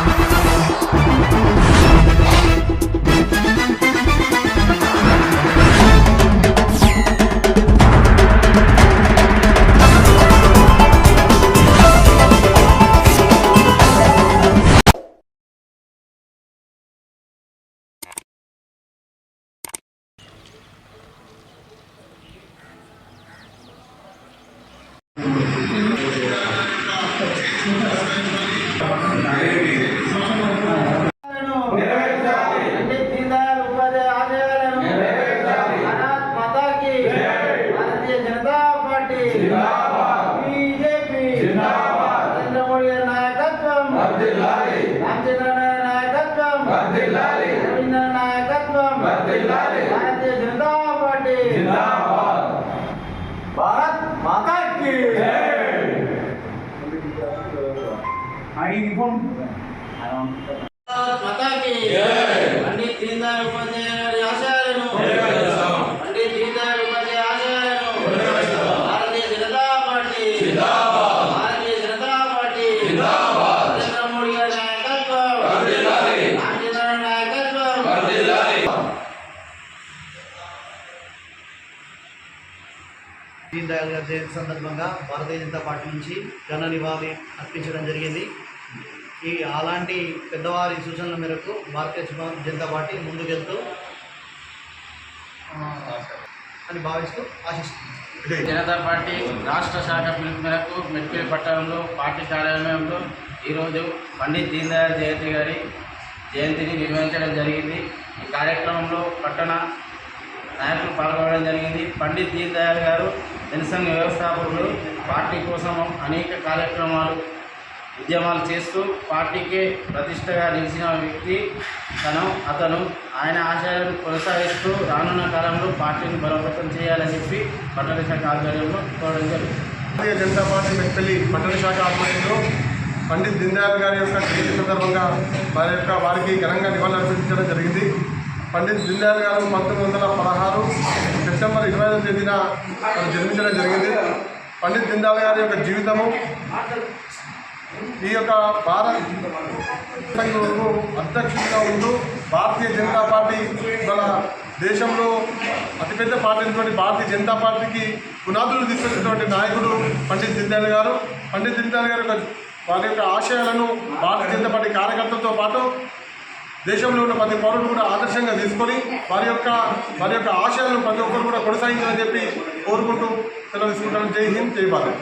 Pandit party BJP Narendra Modi గారి నాయకత్వం రామచంద్ర గారి నాయకత్వం రవీంద్ర నాయకత్వం భారతీయ జనతా పార్టీ భారత్ మాతా కీ భారత్ మాతా కీ పండిత్ దీనదయాళ్ ఉపాధ్యాయ గారి ఆశయాలను పండిత్ దీనదయాళ్ ఉపాధ్యాయ ఆశయాలను భారతీయ జనతా పార్టీ భారతీయ జనతా పార్టీ నరేంద్ర మోడీ గారి నాయకత్వం రామచంద్ర గారి నాయకత్వం దీన్ దయాళ్ గారి జయంతి సందర్భంగా భారతీయ జనతా పార్టీ నుంచి ఘన నివాళి అర్పించడం జరిగింది. ఈ అలాంటి పెద్దవారి సూచనల మేరకు భారతీయ జనతా పార్టీ ముందుకెళ్తూ అని భావిస్తూ ఆశిస్తుంది. జనతా పార్టీ రాష్ట్ర శాఖ పిలుపు మేరకు మెట్పల్లి పట్టణంలో పార్టీ కార్యాలయంలో ఈరోజు పండిత్ దీన్ దయాళ్ జయంతి గారి జయంతిని నిర్వహించడం జరిగింది. ఈ కార్యక్రమంలో పట్టణ నాయకులు పాల్గొనడం జరిగింది. పండిత్ దీన్ దయాళ్ గారు జనసంఘ వ్యవస్థాపకులు పార్టీ కోసం అనేక కార్యక్రమాలు ఉద్యమాలు చేస్తూ పార్టీకే ప్రతిష్టగా నిలిచిన వ్యక్తి తను అతను ఆయన ఆశయాలను కొనసాగిస్తూ రానున్న కాలంలో పార్టీని బలోపేతం చేయాలని చెప్పి పట్టణ శాఖ ఆధ్వర్యంలో కోరడం జరిగింది. భారతీయ జనతా పార్టీ మెట్పల్లి పట్టణ శాఖ ఆధ్వర్యంలో పండిత్ దీన్దయాళ్ గారి యొక్క జయంతి సందర్భంగా వారి యొక్క వారికి ఘనంగా నివాళులర్పించడం జరిగింది. పండిత్ దీన్దయాల్ గారు పంతొమ్మిది వందల పదహారు సెప్టెంబర్ ఇరవై ఐదవ తేదీన జన్మించడం జరిగింది. పండిత్ దీన్దయాల్ గారి యొక్క జీవితము ఈ యొక్క భారత్ అధ్యక్షుడిగా ఉంటూ భారతీయ జనతా పార్టీ మన దేశంలో అతిపెద్ద పార్టీ అయినటువంటి భారతీయ జనతా పార్టీకి పునాదులు తీసుకొచ్చినటువంటి నాయకుడు పండిత్ దీన్దయాల్ గారు. పండిత్ దీన్దయాల్ గారి యొక్క వారి యొక్క ఆశయాలను భారతీయ జనతా పార్టీ కార్యకర్తలతో పాటు దేశంలో ఉన్న ప్రతి పౌరులు కూడా ఆదర్శంగా తీసుకొని వారి యొక్క వారి యొక్క ఆశయాలను ప్రతి ఒక్కరు కూడా కొనసాగించాలని చెప్పి కోరుకుంటూ సెలవు తీసుకుంటాను. జై హింద్ జై భారత్.